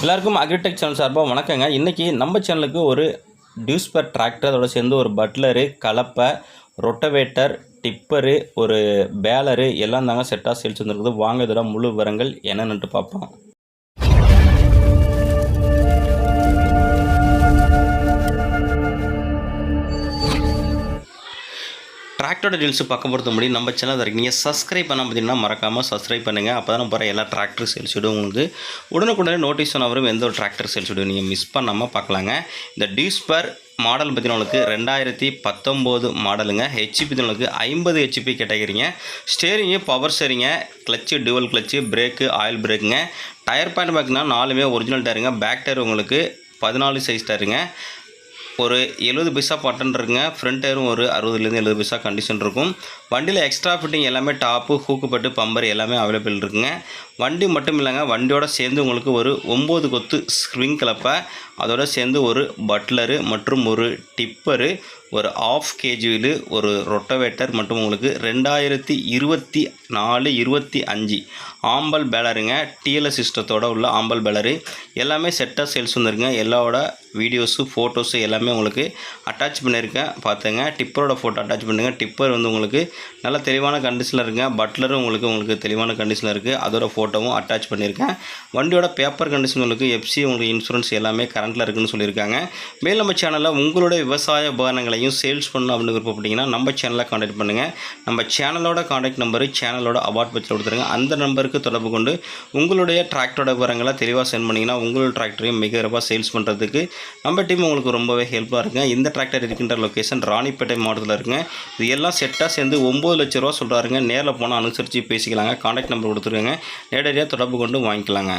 எல்லாருக்கும் agritech channel சார்பாக வணக்கங்க. இன்றைக்கி நம்ம சேனலுக்கு ஒரு டியூஸ்பர் டிராக்டர் அதோட சேர்ந்து ஒரு பட்லரு கலப்பை ரொட்டவேட்டர் டிப்பரு ஒரு பேலரு எல்லாம் தாங்க செட்டாக சேல்ஸ் வந்துருக்குது. வாங்க இதெல்லாம் முழு விவரங்கள் என்னென்னுட்டு பார்ப்போம். டிராக்டரோட டீல்ஸ் பார்க்க பொறுத்த முடியும் நம்ம சேனல் வரைக்கும் நீங்கள் சப்ஸ்கிரைப் பண்ண பார்த்தீங்கன்னா மறக்காமல் சப்ஸ்கிரைப் பண்ணுங்கள் அப்போ தான் போகிற எல்லா டிராக்டர் சேல்ஸ் வீடியோ உங்களுக்கு உடனுக்குடனே நோட்டீஸ் பண்ண வரும். எந்த ஒரு டிராக்டர் சேல்ஸ் வீடியோ நீங்கள் மிஸ் பண்ணாமல் பார்க்கலாங்க. இந்த டியூஸ்பர் மாடல் பார்த்தீங்கன்னா உங்களுக்கு ரெண்டாயிரத்தி பத்தொம்போது மாடலுங்க ஹெச்பி உங்களுக்கு ஐம்பது HP கேட்டகிறீங்க steering power steering clutch dual clutch brake oil பிரேக்குங்க tyre point பார்த்தீங்கன்னா நாலுமே ஒரிஜினல் டயருங்க பேக் டயர் உங்களுக்கு பதினாலு சைஸ் டயருங்க ஒரு எழுபது பைசா பட்டன் இருக்குங்க ஃப்ரண்ட் டயரும் ஒரு அறுபதுலேருந்து எழுபது பைசா கண்டிஷன் இருக்கும். வண்டியில் எக்ஸ்ட்ரா ஃபிட்டிங் எல்லாமே டாப்பு ஹூக்குப்பட்டு பம்பர் எல்லாமே அவைலபிள் இருக்குங்க. வண்டி மட்டும் இல்லைங்க வண்டியோட சேர்ந்து உங்களுக்கு ஒரு ஒம்பது கொத்து ஸ்ப்ரிங் கிளப்பை அதோட சேர்ந்து ஒரு பட்லரு மற்றும் ஒரு டிப்பரு ஒரு ஆஃப் கேஜியில் ஒரு ரொட்டவேட்டர் மற்றும் உங்களுக்கு ரெண்டாயிரத்தி இருபத்தி நாலு இருபத்தி அஞ்சு ஆம்பல் பேலருங்க டிஎல்எஸ் சிஸ்டத்தோட உள்ள ஆம்பல் பேலரு எல்லாமே செட்டாக சேல்ஸ் வந்துருங்க. எல்லாவோட வீடியோஸு ஃபோட்டோஸு எல்லாமே உங்களுக்கு அட்டாச் பண்ணியிருக்கேன். பார்த்துங்க டிப்பரோட ஃபோட்டோ அட்டாச் பண்ணுங்கள் டிப்பர் வந்து உங்களுக்கு நல்ல தெளிவான கண்டிஷனில் இருக்குங்க பட்லரும் உங்களுக்கு உங்களுக்கு தெளிவான கண்டிஷனில் இருக்குது அதோட ஃபோட்டோவும் அட்டாச் பண்ணியிருக்கேன். வண்டியோட பேப்பர் கண்டிஷன் உங்களுக்கு எஃப்சி உங்களுக்கு இன்சூரன்ஸ் எல்லாமே கரண்ட்டில் இருக்குதுன்னு சொல்லியிருக்காங்க. மேல் நம்ம சேனலில் உங்களுடைய விவசாய உபகரணங்களையும் சேல்ஸ் பண்ணணும் அப்படின்னு விருப்பப்பட்டீங்கன்னா நம்ம சேனலை காண்டாக்ட் பண்ணுங்கள் நம்ம சேனலோட காண்டாக்ட் நம்பரு சேனலோட அவார்ட் பட்சில் கொடுத்துருங்க. அந்த நம்பருக்கு தொடர்பு கொண்டு உங்களுடைய டிராக்டரோட விவரங்களை தெளிவாக சென்ட் பண்ணிங்கன்னா உங்களோட டிராக்டரையும் மிக சேல்ஸ் பண்ணுறதுக்கு நம்ம டீம் உங்களுக்கு ரொம்பவே ஹெல்ப்பாக இருக்குங்க. இந்த டிராக்டர் இருக்கின்ற லொக்கேஷன் ராணிப்பேட்டை மாவட்டத்தில் இருக்குங்க. இது எல்லாம் செட்டாக சேர்ந்து ஒம்பது லட்ச ரூபா சொல்கிறாருங்க நேரில் போனால் அனுசரித்து பேசிக்கலாங்க. காண்டாக்ட் நம்பர் கொடுத்துருங்க. நேரடியாக தொடர்பு கொண்டு வாங்கிக்கலாங்க.